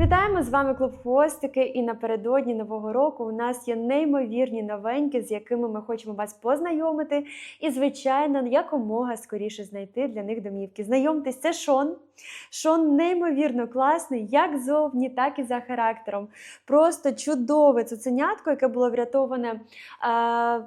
Вітаємо з вами клуб Хвостики. І напередодні нового року у нас є неймовірні новенькі, з якими ми хочемо вас познайомити. І, звичайно, якомога скоріше знайти для них домівки. Знайомтесь, це Шон. Шон неймовірно класний, як зовні, так і за характером. Просто чудове цуценятко, яке було врятоване е,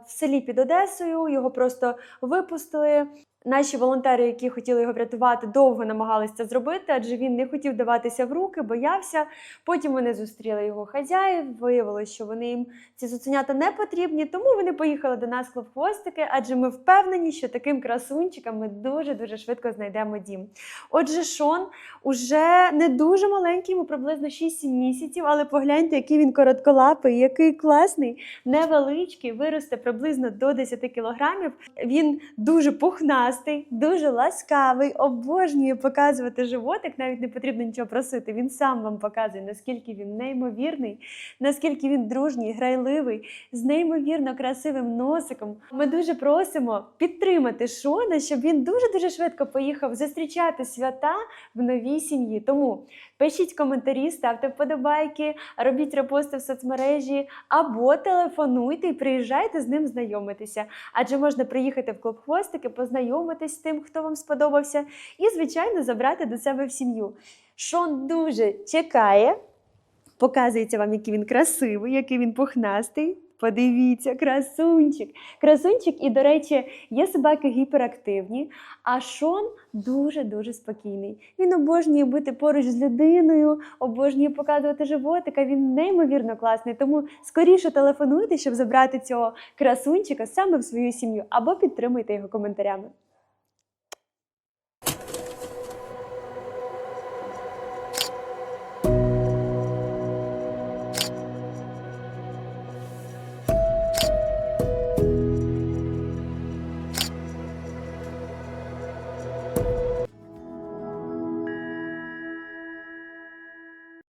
в селі під Одесою. Його просто випустили. Наші волонтери, які хотіли його врятувати, довго намагалися це зробити, адже він не хотів даватися в руки, боявся. Потім вони зустріли його хазяїв. Виявилося, що вони їм ці цуценята не потрібні, тому вони поїхали до нас клуб хвостики, адже ми впевнені, що таким красунчикам ми дуже дуже швидко знайдемо дім. Отже, Шон уже не дуже маленький, йому приблизно 6-7 місяців, але погляньте, який він коротколапий, який класний, невеличкий, виросте приблизно до 10 кілограмів. Він дуже пухнастий, дуже ласкавий, обожнює показувати животик. Навіть не потрібно нічого просити. Він сам вам показує, наскільки він неймовірний, наскільки він дружній, грайливий, з неймовірно красивим носиком. Ми дуже просимо підтримати Шона, щоб він дуже дуже швидко поїхав зустрічати свята в новій сім'ї. Тому пишіть коментарі, ставте вподобайки, робіть репости в соцмережі або телефонуйте і приїжджайте з ним знайомитися. Адже можна приїхати в клуб хвостики, познайомитись з тим, хто вам сподобався, і, звичайно, забрати до себе в сім'ю. Шон дуже чекає, показується вам, який він красивий, який він пухнастий. Подивіться, красунчик. Красунчик, і, до речі, є собаки гіперактивні, а Шон дуже-дуже спокійний. Він обожнює бути поруч з людиною, обожнює показувати животика. Він неймовірно класний. Тому скоріше телефонуйте, щоб забрати цього красунчика саме в свою сім'ю, або підтримуйте його коментарями.